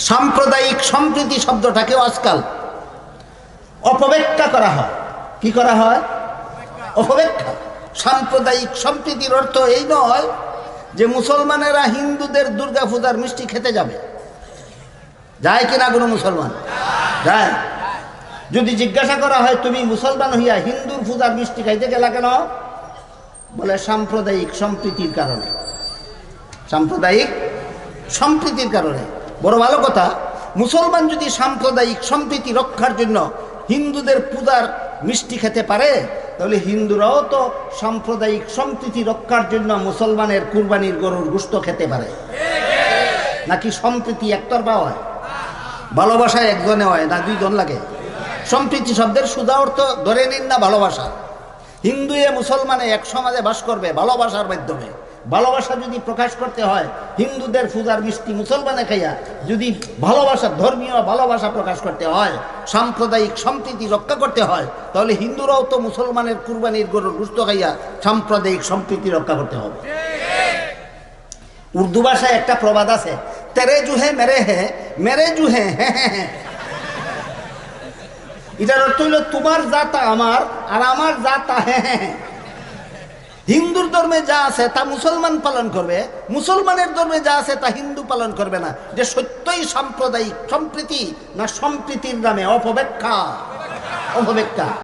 সাম্প্রদায়িক সম্প্রীতি শব্দটাকেও আজকাল অপব্যাখ্যা করা হয়। কি করা হয়? অপব্যাখ্যা। সাম্প্রদায়িক সম্প্রীতির অর্থ এই নয় যে মুসলমানেরা হিন্দুদের দুর্গা পূজার মিষ্টি খেতে যাবে। যায় কিনা কোনো মুসলমান? যায়। যদি জিজ্ঞাসা করা হয়, তুমি মুসলমান হইয়া হিন্দুর পূজার মিষ্টি খাইতে গেলা কেন? বলে, সাম্প্রদায়িক সম্প্রীতির কারণে। সাম্প্রদায়িক সম্প্রীতির কারণে। বড় ভালো কথা, মুসলমান যদি সাম্প্রদায়িক সম্প্রীতি রক্ষার জন্য হিন্দুদের পূজার মিষ্টি খেতে পারে, তাহলে হিন্দুরাও তো সাম্প্রদায়িক সম্প্রীতি রক্ষার জন্য মুসলমানের কুরবানির গরুর গুস্ত খেতে পারে। নাকি সম্প্রীতি একতরফা হয়? ভালোবাসা একজনে হয় না দুইজন লাগে? সম্প্রীতি শব্দের সুদা অর্থ ধরে নিন না ভালোবাসা। হিন্দু এ মুসলমানে এক সমাজে বাস করবে ভালোবাসার মাধ্যমে। ভালোবাসা যদি প্রকাশ করতে হয়, হিন্দুদের পূজার মিষ্টি মুসলমানে খাইয়া যদি ভালোবাসা, ধর্মীয় ভালোবাসা প্রকাশ করতে হয়, সাম্প্রদায়িক সম্প্রীতি রক্ষা করতে হয়, তাহলে হিন্দুরাও তো মুসলমানের কুরবানির গরুর গুস্ত খাইয়া সাম্প্রদায়িক সম্প্রীতি রক্ষা করতে হবে। উর্দু ভাষায় একটা প্রবাদ আছে, তেরে জুহে মেরে হে, মেরে জুহে হ্যাঁ হ্যাঁ হ্যাঁ এটার অর্থ হইল তোমার জাতা আমার আর আমার জাতা হ্যাঁ। হিন্দুর ধর্মে যা আছে তা মুসলমান পালন করবে, মুসলমানের ধর্মে যা আছে তা হিন্দু পালন করবে না। যে সত্যই সাম্প্রদায়িক সম্প্রীতি না সম্প্রীতির নামে অপব্যাখ্যা। অপব্যাখ্যা।